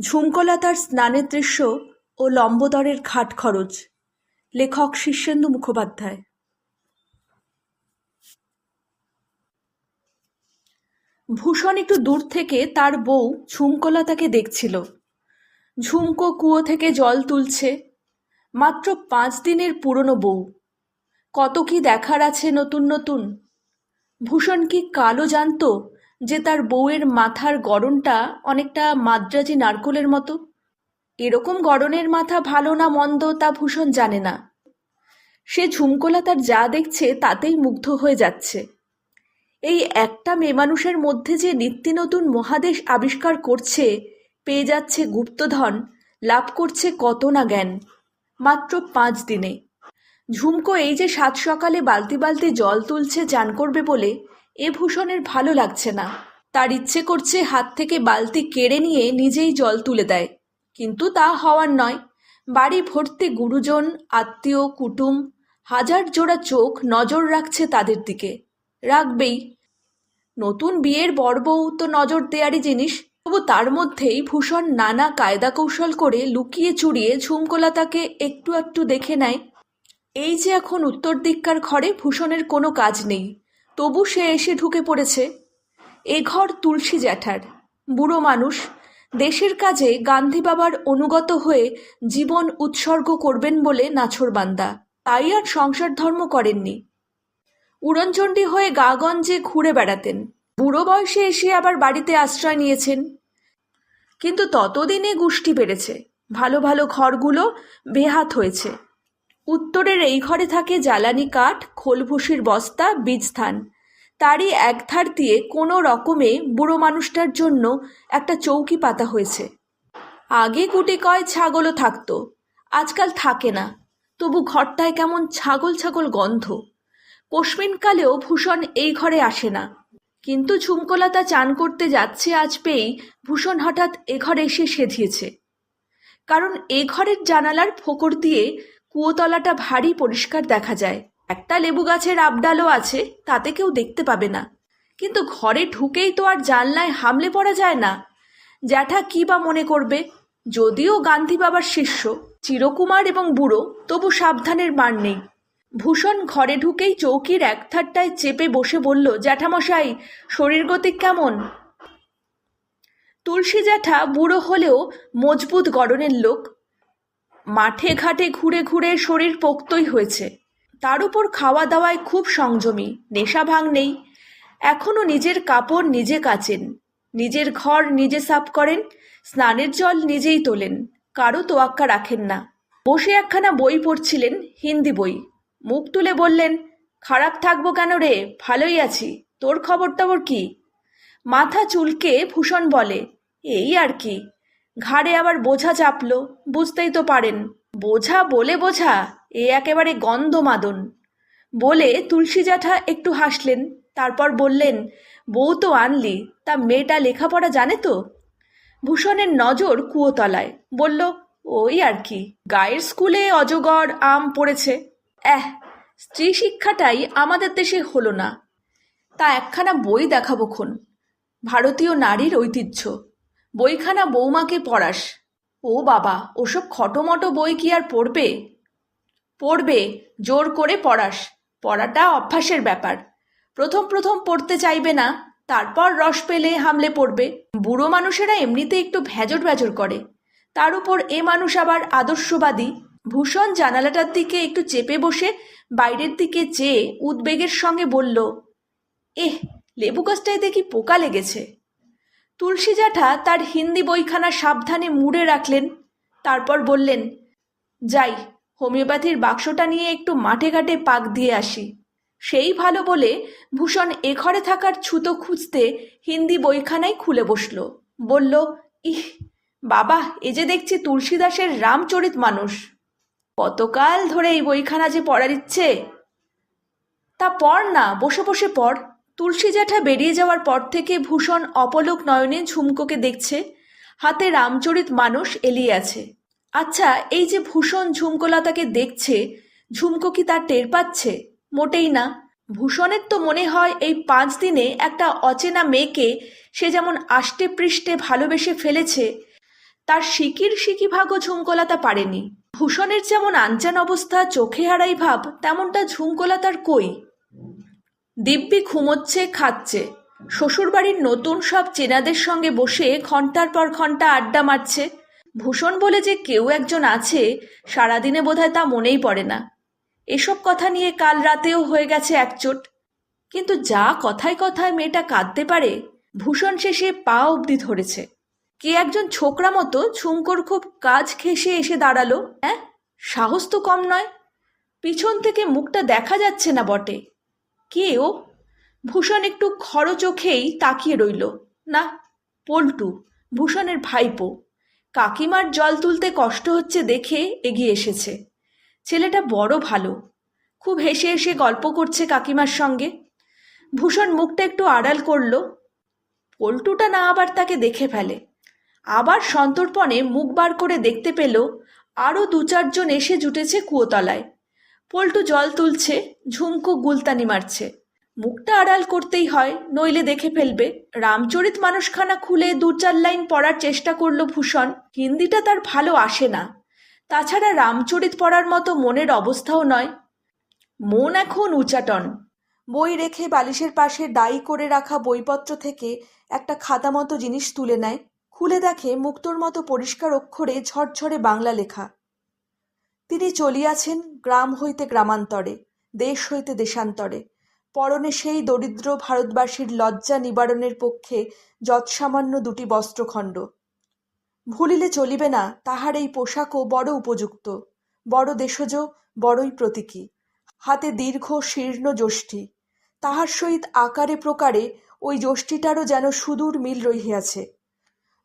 ঝুমকলতার স্নানের দৃশ্য ও লম্বোদরের ঘাট খরচ। লেখক শীর্ষেন্দু মুখোপাধ্যায়। ভূষণ একটু দূর থেকে তার বউ ঝুমকলতাকে দেখছিল। ঝুমকো কুয়ো থেকে জল তুলছে। মাত্র পাঁচ দিনের পুরনো বউ। কত কি দেখার আছে নতুন নতুন? ভূষণ কি কালো জানতো যে তার বউয়ের মাথার গড়নটা অনেকটা মাদ্রাজি নারকোলের মতো। এরকম গড়নের মাথা ভালো না মন্দ তা ভূষণ জানে না। সে ঝুমকোলা তার যা দেখছে তাতেই মুগ্ধ হয়ে যাচ্ছে। এই একটা মেয়ে মানুষের মধ্যে যে নিত্য নতুন মহাদেশ আবিষ্কার করছে, পেয়ে যাচ্ছে গুপ্তধন, লাভ করছে কত না জ্ঞান। মাত্র পাঁচ দিনে। ঝুমকো এই যে সাত সকালে বালতি বালতি জল তুলছে, চান করবে বলে এ ভূষণের ভালো লাগছে না। তার ইচ্ছে করছে হাত থেকে বালতি কেড়ে নিয়ে নিজেই জল তুলে দেয়। কিন্তু তা হওয়ার নয়। বাড়ি ভর্তি গুরুজন, আত্মীয়, কুটুম, হাজার জোড়া চোখ নজর রাখছে তাদের দিকে। রাখবেই। নতুন বিয়ের বড়বউ তো নজর দেয়ারই জিনিস। তবু তার মধ্যেই ভূষণ নানা কায়দা কৌশল করে লুকিয়ে চুরিয়ে ঝুমকোলাতাকে একটু একটু দেখে নেয়। এই যে এখন উত্তর দিককার ঘরে ভূষণের কোনো কাজ নেই। তবু সে এসে ঢুকে পড়েছে। এ ঘর তুলসী জ্যাঠার। বুড়ো মানুষ, দেশের কাজে গান্ধী বাবার অনুগত হয়ে জীবন উৎসর্গ করবেন বলে নাছরবান্দা তাই আর সংসার ধর্ম করেননি। উড়নচণ্ডী হয়ে গাগঞ্জে ঘুরে বেড়াতেন। বুড়ো বয়সে এসে আবার বাড়িতে আশ্রয় নিয়েছেন। কিন্তু ততদিনে গোষ্ঠী বেড়েছে। ভালো ভালো ঘরগুলো বেহাত হয়েছে। উত্তরের এই ঘরে থাকে জ্বালানি কাঠ খোলভুসির বস্তা বীজস্থান তারই একধার দিয়ে কোনো রকমে বুড়ো মানুষটার জন্য একটা চৌকি পাতা হয়েছে। আগে গুটি কয় ছাগলও থাকতো, আজকাল থাকে না। তবু ঘরটায় কেমন ছাগল ছাগল গন্ধ। কস্মিনকালেও ভূষণ এই ঘরে আসে না। কিন্তু ঝুমকোলাতা চান করতে যাচ্ছে আজ পেয়েই ভূষণ হঠাৎ এ ঘরে এসে সেধিয়েছে। কারণ এ ঘরের জানালার ফোকর দিয়ে কুয়োতলাটা ভারী পরিষ্কার দেখা যায়। একটা লেবু গাছের আবডালও আছে, তাতে কেউ দেখতে পাবে না। কিন্তু ঘরে ঢুকেই তো আর জানলায় হামলে পড়া যায় না। জ্যাঠা কি বা মনে করবে? যদিও গান্ধী বাবার শিষ্য, চিরকুমার এবং বুড়ো, তবু সাবধানের মান নেই। ভূষণ ঘরে ঢুকেই চৌকির এক ধারটায় চেপে বসে বলল, জ্যাঠামশাই, শরীর গতিক কেমন? তুলসী জ্যাঠা বুড়ো হলেও মজবুত গড়নের লোক মাঠে ঘাটে ঘুরে ঘুরে শরীর পোক্তই হয়েছে। তার উপর খাওয়া দাওয়ায় খুব সংযমী, নেশা ভাঙ নেই। এখনও নিজের কাপড় নিজে কাচেন, নিজের ঘর নিজে সাফ করেন, স্নানের জল নিজেই তোলেন কারও তোয়াক্কা রাখেন না। বসে একখানা বই পড়ছিলেন, হিন্দি বই। মুখ তুলে বললেন, খারাপ থাকব কেন রে? ভালোই আছি। তোর খবর টবর কি? মাথা চুলকে ভূষণ বলে, এই আর কি। ঘাড়ে আবার বোঝা চাপলো, বুঝতেই তো পারেন। বোঝা বলে বোঝা, এ একেবারে গন্ধ মাদন বলে তুলসী জ্যাঠা একটু হাসলেন, তারপর বললেন, বউ তো আনলি, তা মেয়েটা লেখাপড়া জানে তো? ভূষণের নজর কুয়োতলায়, বলল, ওই আর কি, গায়ের স্কুলে অজগর, আম পড়েছে। এহ, স্ত্রী শিক্ষাটাই আমাদের দেশে হলো না। তা একখানা বই দেখাবো খন। ভারতীয় নারীর ঐতিহ্য। বইখানা বৌমাকে পড়াস। ও বাবা, ওসব খটোমটো বই কি আর পড়বে? পড়বে, জোর করে পড়াস। পড়াটা অভ্যাসের ব্যাপার। প্রথম প্রথম পড়তে চাইবে না, তারপর রস পেলে হামলে পড়বে। বুড়ো মানুষেরা এমনিতে একটু ভেজর ভেজর করে। তার উপর এ মানুষ আবার আদর্শবাদী। ভূষণ জানালাটার দিকে একটু চেপে বসে বাইরের দিকে চেয়ে উদ্বেগের সঙ্গে বলল, এহ, লেবু গাছটায় দেখি পোকা লেগেছে। তুলসী জ্যাঠা তার হিন্দি বইখানা সাবধানে মুড়ে রাখলেন, তারপর বললেন, যাই, হোমিওপ্যাথির বাক্সটা নিয়ে একটু মাঠে ঘাটে পাক দিয়ে আসি। সেই ভালো বলে ভূষণ এ ঘরে থাকার ছুতো খুঁজতে হিন্দি বইখানাই খুলে বসল। বলল, ইহ, বাবা, এ যে দেখছি তুলসীদাসের রামচরিত মানুষ। কতকাল ধরে এই বইখানা যে পড়ার ইচ্ছে? তা পড় না, বসে বসে পড়। তুলসী জ্যাঠা বেরিয়ে যাওয়ার পর থেকে ভূষণ অপলোক নয়নে ঝুমকোকে দেখছে। হাতে রামচরিত মানুষ এলিয়ে আছে। আচ্ছা এই যে ভূষণ ঝুমকোলাতাকে দেখছে, ঝুমকো কি তার টের পাচ্ছে? মোটেই না। ভূষণের তো মনে হয় এই পাঁচ দিনে একটা অচেনা মেয়েকে সে যেমন আষ্টে পৃষ্ঠে ভালোবেসে ফেলেছে, তার সিকির সিকি ভাগও ঝুমকোলাতা পারেনি। ভূষণের যেমন আনচান অবস্থা, চোখে হারাই ভাব, তেমনটা ঝুমকোলাতার কই? দিব্যি ঘুমোচ্ছে, খাচ্ছে। শ্বশুরবাড়ির নতুন সব চেনাদের সঙ্গে বসে ঘণ্টার পর ঘণ্টা আড্ডা মারছে। ভূষণ বলে যে কেউ একজন আছে, সারাদিনে বোধহয় তা মনেই পড়ে না। এসব কথা নিয়ে কাল রাতেও হয়ে গেছে একচোট। কিন্তু যা কথায় কথায় মেয়েটা কাঁদতে পারে, ভূষণ শেষে পা অবধি ধরেছে। কে একজন ছোকরা মতো ঝুমকোর খুব কাজ ঘেঁষে এসে দাঁড়াল হ্যাঁ সাহস তো কম নয়। পিছন থেকে মুখটা দেখা যাচ্ছে না বটে। কে ও ভূষণ একটু খড় চোখেই তাকিয়ে রইল। না, পল্টু, ভূষণের ভাইপো। কাকিমার জল তুলতে কষ্ট হচ্ছে দেখে এগিয়ে এসেছে। ছেলেটা বড় ভালো। খুব হেসে হেসে গল্প করছে কাকিমার সঙ্গে। ভূষণ মুখটা একটু আড়াল করল। পল্টুটা না আবার তাকে দেখে ফেলে। আবার সন্তর্পণে মুখ বার করে দেখতে পেল আরও দু চারজন এসে জুটেছে কুয়োতলায়। পল্টু জল তুলছে, ঝুমকো গুলতানি মারছে। মুখটা আড়াল করতেই হয়, নইলে দেখে ফেলবে, রামচরিত মানুষখানা খুলে দু চার লাইন পড়ার চেষ্টা করল ভূষণ, হিন্দিটা তার ভালো আসে না। তাছাড়া রামচরিত পড়ার মতো মনের অবস্থাও নয়। মন এখন উচাটন। বই রেখে বালিশের পাশে দায়ী করে রাখা বইপত্র থেকে একটা খাতা মতো জিনিস তুলে নেয়, খুলে দেখে মুক্তোর মতো পরিষ্কার অক্ষরে ঝরঝরে বাংলা লেখা। তিনি চলিয়াছেন গ্রাম হইতে গ্রামান্তরে, দেশ হইতে দেশান্তরে। পরনে সেই দরিদ্র ভারতবাসীর লজ্জা নিবারণের পক্ষে যৎসামান্য দুটি বস্ত্রখণ্ড। ভুলিলে চলিবে না, তাহার এই পোশাকও বড় উপযুক্ত, বড় দেশজ, বড়ই প্রতীকী। হাতে দীর্ঘ শীর্ণ যষ্টি, তাহার সহিত আকারে প্রকারে ওই যষ্টিটারও যেন সুদূর মিল রহিয়াছে।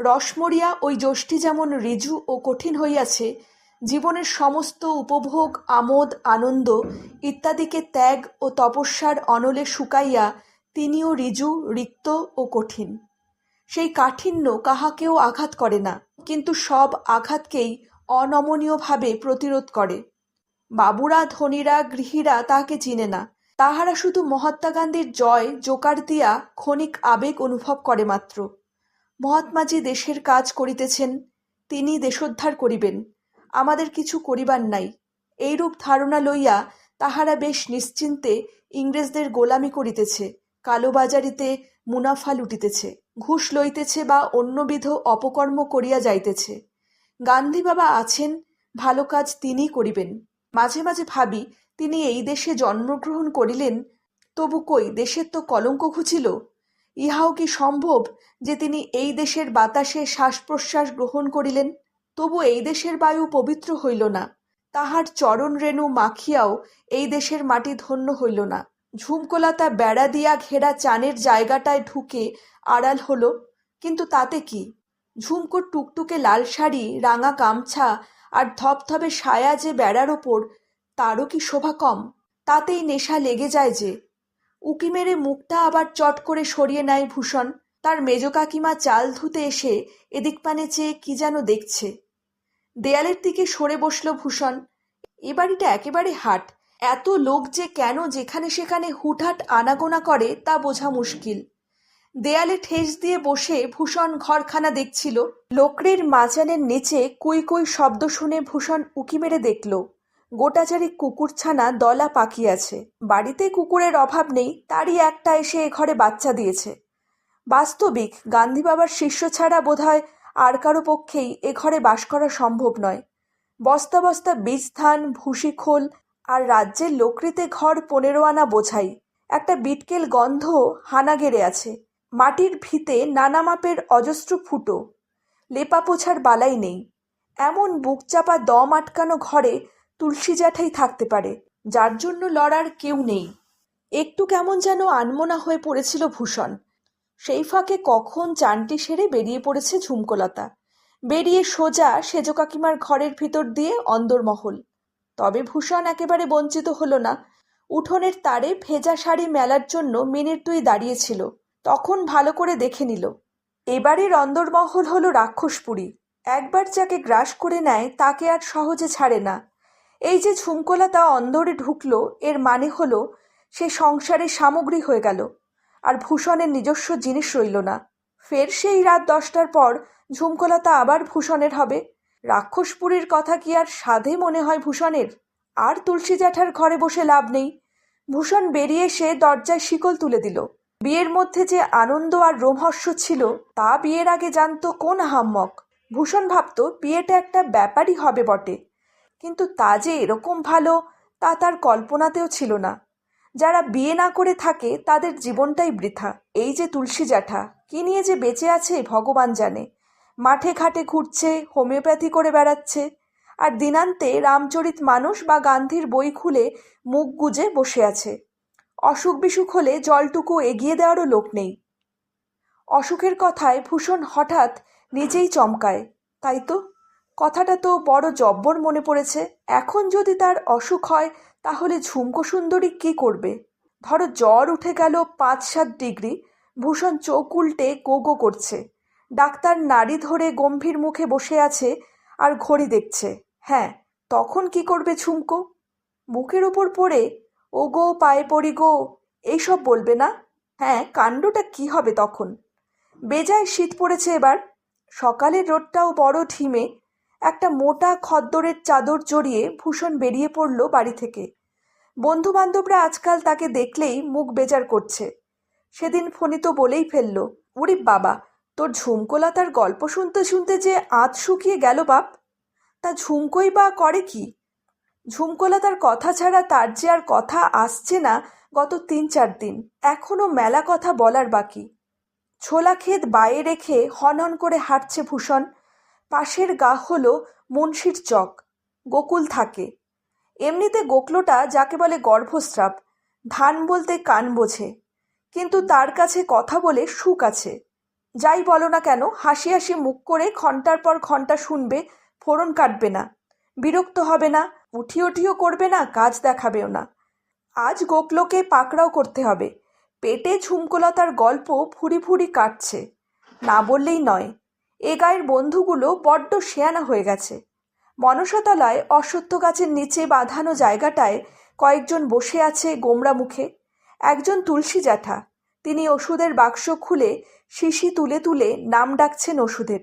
রসমরিয়া ওই যষ্টি যেমন ঋজু ও কঠিন হইয়াছে জীবনের সমস্ত উপভোগ, আমোদ, আনন্দ ইত্যাদিকে ত্যাগ ও তপস্যার অনলে শুকাইয়া তিনিও ঋজু রিক্ত ও কঠিন। সেই কাঠিন্য কাহাকেও আঘাত করে না, কিন্তু সব আঘাতকেই অনমনীয়ভাবে প্রতিরোধ করে। বাবুরা, ধনীরা, গৃহীরা তাহাকে চিনে না। তাহারা শুধু মহাত্মা গান্ধীর জয়, জোকার দিয়া ক্ষণিক আবেগ অনুভব করে মাত্র। মহাত্মাজি দেশের কাজ করিতেছেন, তিনি দেশোদ্ধার করিবেন। আমাদের কিছু করিবার নাই। এইরূপ ধারণা লইয়া তাহারা বেশ নিশ্চিন্তে ইংরেজদের গোলামি করিতেছে, কালোবাজারিতে মুনাফা লুটিতেছে, ঘুষ লইতেছে বা অন্যবিধ অপকর্ম করিয়া যাইতেছে। গান্ধী বাবা আছেন, ভালো কাজ তিনিই করিবেন। মাঝে মাঝে ভাবি, তিনি এই দেশে জন্মগ্রহণ করিলেন, তবু কই, দেশের তো কলঙ্ক ঘুচিল? ইহাও কি সম্ভব যে তিনি এই দেশের বাতাসে শ্বাস প্রশ্বাস গ্রহণ করিলেন? তবু এই দেশের বায়ু পবিত্র হইল না। তাহার চরণ রেণু মাখিয়াও এই দেশের মাটি ধন্য হইল না। ঝুমকোলাতা বেড়া দিয়া ঘেরা চানের জায়গাটায় ঢুকে আড়াল হলো, কিন্তু তাতে কি? ঝুমকোর টুকটুকে লাল শাড়ি, রাঙা গামছা আর ধপধপে সায়া যে বেড়ার ওপর, তারও কি শোভা কম? তাতেই নেশা লেগে যায় যে। উকি মেরে মুখটা আবার চট করে সরিয়ে নেয় ভূষণ। তার মেজ কাকিমা চাল ধুতে এসে এদিক পানে চেয়ে কি যেন দেখছে। দেয়ালের দিকে সরে বসল ভূষণ। এ বাড়িটা একেবারে হাট। এত লোক যে কেন যেখানে সেখানে হুটহাট আনাগোনা করে তা বোঝা মুশকিল। দেয়ালে ঠেস দিয়ে বসে ভূষণ ঘরখানা দেখছিল। লোকরির মাচানের নিচে কুই কুই শব্দ শুনে ভূষণ উকি মেরে দেখল গোটাচারি কুকুরছানা দলা পাকি আছে। বাড়িতে কুকুরের অভাব নেই, তারই একটা এসে এ ঘরে বাচ্চা দিয়েছে। বাস্তবিক, গান্ধী বাবার শিষ্য ছাড়া বোধহয় আর কারও পক্ষেই এ ঘরে বাস করা সম্ভব নয়। বস্তা বস্তা বীজ ধান, ভুসি খোল আর রাজ্যের লোকরিতে ঘর পনেরো আনা বোঝাই। একটা বিটকেল গন্ধ হানা গেড়ে আছে। মাটির ভিতে নানা মাপের অজস্র ফুটো। লেপা পোছার বালাই নেই। এমন বুক চাপা দম আটকানো ঘরে তুলসী জ্যাঠাই থাকতে পারে। যার জন্য লড়ার কেউ নেই। একটু কেমন যেন আনমনা হয়ে পড়েছিল ভূষণ। সেই ফাঁকে কখন চানটি সেরে বেরিয়ে পড়েছে ঝুমকোলতা। বেরিয়ে সোজা সেজ কাকিমার ঘরের ভিতর দিয়ে অন্দরমহল। তবে ভূষণ একেবারে বঞ্চিত হলো না। উঠোনের তারে ভেজা শাড়ি মেলার জন্য মিনিট দুই দাঁড়িয়েছিল। তখন ভালো করে দেখে নিল। এবারের অন্দরমহল হলো রাক্ষসপুরী। একবার যাকে গ্রাস করে নেয় তাকে আর সহজে ছাড়ে না। এই যে ঝুমকোলা অন্দরে ঢুকলো, এর মানে হলো সে সংসারে সামগ্রী হয়ে গেল। আর ভূষণের নিজস্ব জিনিস রইল না। ফের সেই রাত দশটার পর ঝুমকলতা আবার ভূষণের হবে। রাক্ষসপুরীর কথা কি আর সাধে মনে হয় ভূষণের? আর তুলসী জ্যাঠার ঘরে বসে লাভ নেই। ভূষণ বেরিয়ে সে দরজায় শিকল তুলে দিল। বিয়ের মধ্যে যে আনন্দ আর রোমহর্ষ ছিল, তা বিয়ের আগে জানতো কোন হাম্মক ভূষণ ভাবতো, বিয়েটা একটা ব্যাপারই হবে বটে। কিন্তু তা যে এরকম ভালো, তা তার কল্পনাতেও ছিল না। যারা বিয়ে না করে থাকে, তাদের জীবনটাই বৃথা। এই যে তুলসী জ্যাঠা, কি নিয়ে যে বেঁচে আছে ভগবান জানে। মাঠে ঘাটে ঘুরছে, হোমিওপ্যাথি করে বেড়াচ্ছে, আর দিনান্তে রামচরিত মানুষ বা গান্ধীর বই খুলে মুখ গুজে বসে আছে। অসুখ বিসুখ হলে জলটুকু এগিয়ে দেওয়ারও লোক নেই। অসুখের কথায় ভূষণ হঠাৎ নিজেই চমকায়, তাই তো? কথাটা তো বড় জব্বর মনে পড়েছে। এখন যদি তার অসুখ হয়, তাহলে ঝুমকো সুন্দরী কী করবে? ধরো জ্বর উঠে গেল পাঁচ সাত ডিগ্রি, ভূষণ চোখ উল্টে গো গো করছে। ডাক্তার নাড়ি ধরে গম্ভীর মুখে বসে আছে আর ঘড়ি দেখছে। হ্যাঁ তখন কি করবে ঝুমকো? মুখের ওপর পড়ে ও গো পায়ে পড়ি গো, এইসব বলবে না? হ্যাঁ কাণ্ডটা কি হবে তখন? বেজায় শীত পড়েছে এবার। সকালের রোদটাও বড় ঢিমে একটা মোটা খদ্দরের চাদর জড়িয়ে ভূষণ বেরিয়ে পড়ল বাড়ি থেকে। বন্ধু বান্ধবরা আজকাল তাকে দেখলেই মুখ বেজার করছে। সেদিন ফণিত বলেই ফেলল উরি বাবা, তোর ঝুমকোলতার গল্প শুনতে শুনতে যে আঁত শুকিয়ে গেল বাপ। তা ঝুমকোই বা করে কি? ঝুমকোলতার কথা ছাড়া তার যে আর কথা আসছে না গত তিন চার দিন এখনও মেলা কথা বলার বাকি। ছোলা ক্ষেত বায়ে রেখে হনহন করে হাঁটছে ভূষণ পাশের গা হল মুন্সির চক, গোকুল থাকে। এমনিতে গোকলোটা যাকে বলে গর্ভস্রাব ধান বলতে কান বোঝে, কিন্তু তার কাছে কথা বলে সুখ আছে। যাই বলো না কেন, হাসি হাসি মুখ করে ঘণ্টার পর ঘণ্টা শুনবে, ফোড়ন কাটবে না, বিরক্ত হবে না উঠি উঠিও করবে না কাজ দেখাবেও না। আজ গোকলোকে পাকড়াও করতে হবে, পেটে ঝুমকোলতার গল্প ফুরি ফুরি কাটছে, না বললেই নয়। এ গায়ের বন্ধুগুলো বড্ড শেয়ানা হয়ে গেছে। মনসাতলায় অশ্বত্থ গাছের নিচে বাঁধানো জায়গাটায় কয়েকজন বসে আছে গোমরা মুখে। একজন তুলসী জ্যাঠা। তিনি ওষুধের বাক্স খুলে শিশি তুলে তুলে নাম ডাকছেন ওষুধের।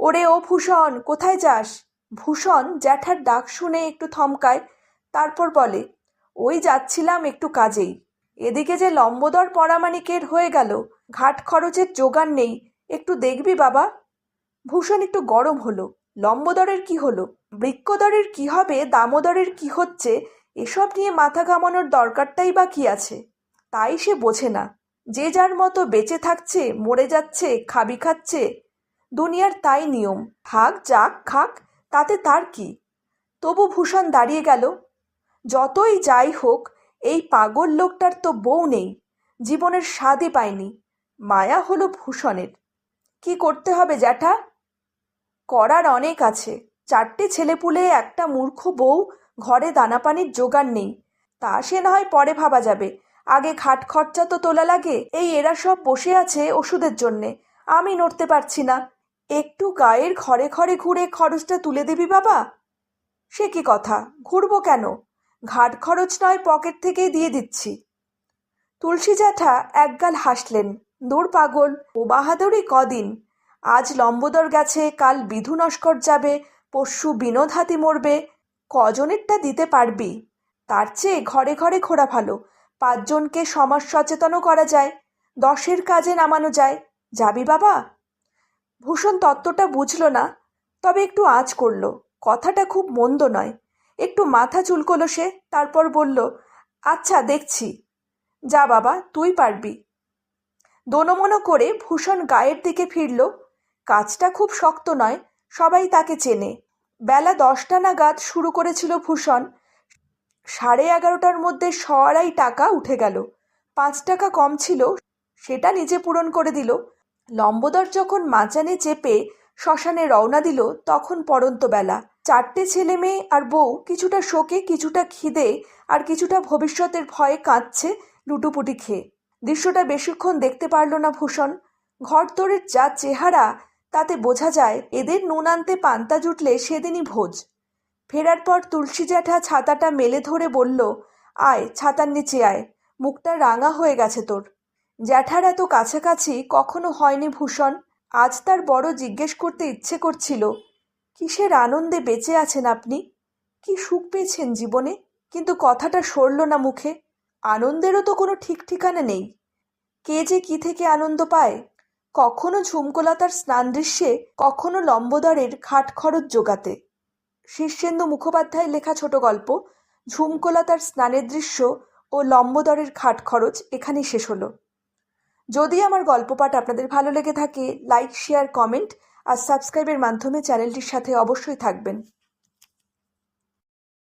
ওরে ও ভূষণ, কোথায় যাস? ভূষণ জ্যাঠার ডাক শুনে একটু থমকায়, তারপর বলে, ওই যাচ্ছিলাম একটু কাজেই। এদিকে যে লম্বদর পরামানিকের হয়ে গেল, ঘাট খরচের জোগান নেই। একটু দেখবি বাবা? ভূষণ একটু গরম হলো। লম্বদরের কি হলো? বৃক্ষদরের কি হবে? দামোদরের কি হচ্ছে? এসব নিয়ে মাথা ঘামানোর দরকারটাই বা কি আছে? তাই সে বোঝে না। যে যার মতো বেঁচে থাকছে, মরে যাচ্ছে, খাবি খাচ্ছে, দুনিয়ার তাই নিয়ম। থাক, যাক, খাক, তাতে তার কি? তবু ভূষণ দাঁড়িয়ে গেল। যতই যাই হোক, এই পাগল লোকটার তো বউ নেই। জীবনের স্বাদই পায়নি। মায়া হলো ভূষণের। কি করতে হবে জ্যাঠা? করার অনেক আছে। চারটে ছেলেপুলে একটা মূর্খ বউ ঘরে দানাপানির জোগান নেই। তা সে না হয় পরে ভাবা যাবে। আগে খাট খরচা তো তোলা লাগে, এই এরা সব বসে আছে ওষুধের জন্যে। আমি নড়তে পারছি না। একটু গায়ের ঘরে ঘরে ঘুরে খরচটা তুলে দিবি বাবা? সে কি কথা? ঘুরবো কেন? ঘাট খরচ নয়, পকেট থেকেই দিয়ে দিচ্ছি। তুলসী জ্যাঠা একগাল হাসলেন, দূর পাগল, ও বাহাদুরই কদিন? আজ লম্বদর গেছে, কাল বিধু নস্কর যাবে, পরশু বিনোদ হাতি মরবে। কজনেরটা দিতে পারবি? তার চেয়ে ঘরে ঘরে ঘোরা ভালো। পাঁচজনকে সমাজ সচেতনও করা যায়। দশের কাজে নামানো যায়। যাবি বাবা? ভূষণ তত্ত্বটা বুঝল না, তবে একটু আঁচ করল। কথাটা খুব মন্দ নয়। একটু মাথা চুলকলো সে, তারপর বলল আচ্ছা দেখছি। যা বাবা, তুই পারবি। দোনমনো করে ভূষণ গায়ের দিকে ফিরল। কাজটা খুব শক্ত নয়, সবাই তাকে চেনে। বেলা দশটা নাগাদ শুরু করেছিল ভূষণ। সাড়ে এগারোটার মধ্যে আড়াই টাকা উঠে গেল। পাঁচ টাকা কম ছিল, সেটা নিজে পূরণ করে দিল। লম্বদর যখন মাচানে চেপে শ্মশানে রওনা দিল, তখন পড়ন্ত বেলা। চারটে ছেলে মেয়ে আর বউ কিছুটা শোকে, কিছুটা খিদে আর কিছুটা ভবিষ্যতের ভয়ে কাঁদছে লুটুপুটি খেয়ে। দৃশ্যটা বেশিক্ষণ দেখতে পারল না ভূষণ। ঘরদোরের যা চেহারা তাতে বোঝা যায় এদের নুন আনতে পান্তা জুটলে সেদিনই ভোজ। ফেরার পর তুলসী জ্যাঠা ছাতাটা মেলে ধরে বলল, আয়, ছাতার নিচে আয়, মুখটা রাঙা হয়ে গেছে তোর। জ্যাঠার এত কাছাকাছি কখনো হয়নি ভূষণ, আজ তার বড় জিজ্ঞেস করতে ইচ্ছে করছিল, কিসের আনন্দে বেঁচে আছেন আপনি? কি সুখ পেয়েছেন জীবনে? কিন্তু কথাটা সরল না মুখে, আনন্দেরও তো কোনো ঠিক ঠিকানা নেই। কে যে কি থেকে আনন্দ পায় কখনো ঝুমকোলতার স্নান দৃশ্যে, কখনো লম্বদরের খাট খরচ জোগাতে। শীর্ষেন্দু মুখোপাধ্যায়ের লেখা ছোট গল্প, ঝুমকোলতার স্নানের দৃশ্য ও লম্বদরের খাট খরচ এখানেই শেষ হলো। যদি আমার গল্প পাঠ আপনাদের ভালো লেগে থাকে লাইক শেয়ার কমেন্ট আর সাবস্ক্রাইবের মাধ্যমে চ্যানেলটির সাথে অবশ্যই থাকবেন।